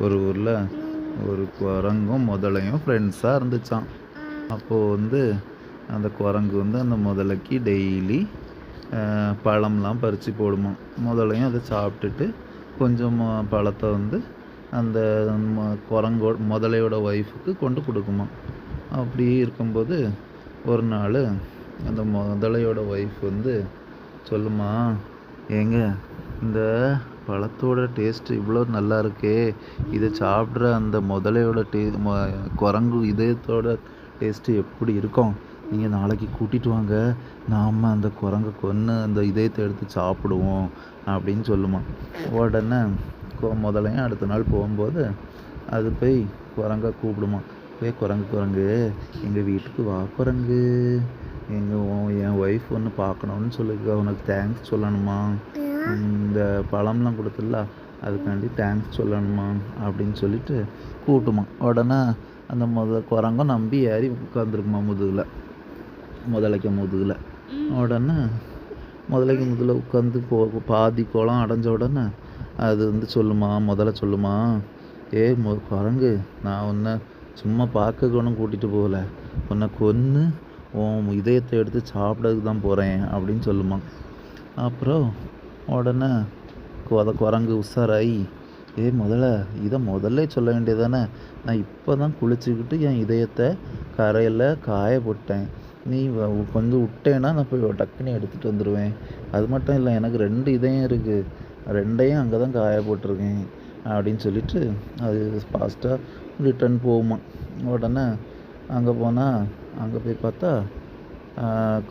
ஒரு ஊரில் ஒரு குரங்கும் முதலையும் ஃப்ரெண்ட்ஸாக இருந்துச்சான் அப்போது வந்து அந்த குரங்கு வந்து அந்த முதலைக்கு டெய்லி பழம்லாம் பறித்து போடுமா முதலையும் அதை சாப்பிட்டுட்டு கொஞ்சம் பழத்தை வந்து அந்த ம- குரங்கோ முதலையோட ஒய்ஃபுக்கு கொண்டு கொடுக்குமா அப்படி இருக்கும்போது ஒரு நாள் அந்த முதலையோட ஒய்ஃப் வந்து சொல்லுமா ஏங்க இந்த பழத்தோட டேஸ்ட் இவ்வளோ நல்லா இருக்கே. இதை சாப்பிட்ற அந்த முதலையோட டே குரங்கு இதயத்தோட டேஸ்ட்டு எப்படி இருக்கும்? நீங்கள் நாளைக்கு கூட்டிகிட்டு வாங்க. நாம் அந்த குரங்கை கொன்று அந்த இதயத்தை எடுத்து சாப்பிடுவோம் அப்படின்னு சொல்லுமா. உடனே கொ- முதலையும் அடுத்த நாள் போகும்போது அது போய் குரங்கை கூப்பிடுமா. போய் குரங்கு குரங்கு எங்கள் வீட்டுக்கு வா குரங்கு. எங்கள் என் ஒய்ஃப் ஒன்று பார்க்கணுன்னு சொல்லி உனக்கு தேங்க்ஸ் சொல்லணுமா. இந்த பழம்லாம் கொடுத்துல அதுக்காண்டி தேங்க்ஸ் சொல்லணுமா அப்படின்னு சொல்லிட்டு கூட்டுமா. உடனே அந்த முத குரங்கும் நம்பி ஏறி உட்காந்துருக்குமா முதுகில். முதலைக்கு முதுகில். உடனே முதலைக்கு முதுகில் உட்காந்து போ பாதி குளம் அடைஞ்ச உடனே அது வந்து சொல்லுமா முதல்ல சொல்லுமா ஏ மு குரங்கு நான் உன்னை சும்மா பார்க்க ஒன்றும் கூட்டிகிட்டு போகல. உன்னை கொன்று உன் இதயத்தை எடுத்து சாப்பிடறதுக்கு தான் போகிறேன் அப்படின்னு சொல்லுமா. அப்புறம் உடனே கொத குரங்கு உஷாராயி ஏ முதல்ல இதை முதல்ல சொல்ல வேண்டியதானே? நான் இப்போ தான் குளிச்சுக்கிட்டு என் இதயத்தை கரையில் காய போட்டேன். நீ கொஞ்சம் விட்டேன்னா நான் போய் டக்குன்னு எடுத்துகிட்டு வந்துடுவேன் அது மட்டும் இல்லை எனக்கு ரெண்டு இதயம் இருக்குது ரெண்டையும் அங்கே தான் காய போட்டிருக்கேன் அப்படின்னு சொல்லிட்டு அது ஃபாஸ்ட்டாக ரிட்டர்ன் போகுமா உடனே அங்கே போனால் அங்கே போய் பார்த்தா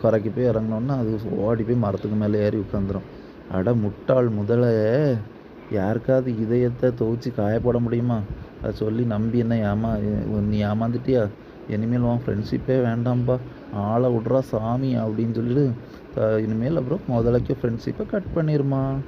குறைக்கி குறைக்கு போய் இறங்கினோன்னா அது ஓடி போய் மரத்துக்கு மேலே ஏறி உட்காந்துரும். அட முட்டாள் முதல்ல யாருக்காவது இதயத்தை துவைச்சி காயப்பட முடியுமா? அதை சொல்லி நம்பி என்ன ஏமா நீ ஏமாந்துட்டியா? இனிமேல் உன் ஃப்ரெண்ட்ஷிப்பே வேண்டாம்ப்பா ஆளை விட்றா சாமி அப்படின்னு சொல்லிட்டு இனிமேல் அப்புறம் முதலைக்கு ஃப்ரெண்ட்ஷிப்பை கட் பண்ணிடுமா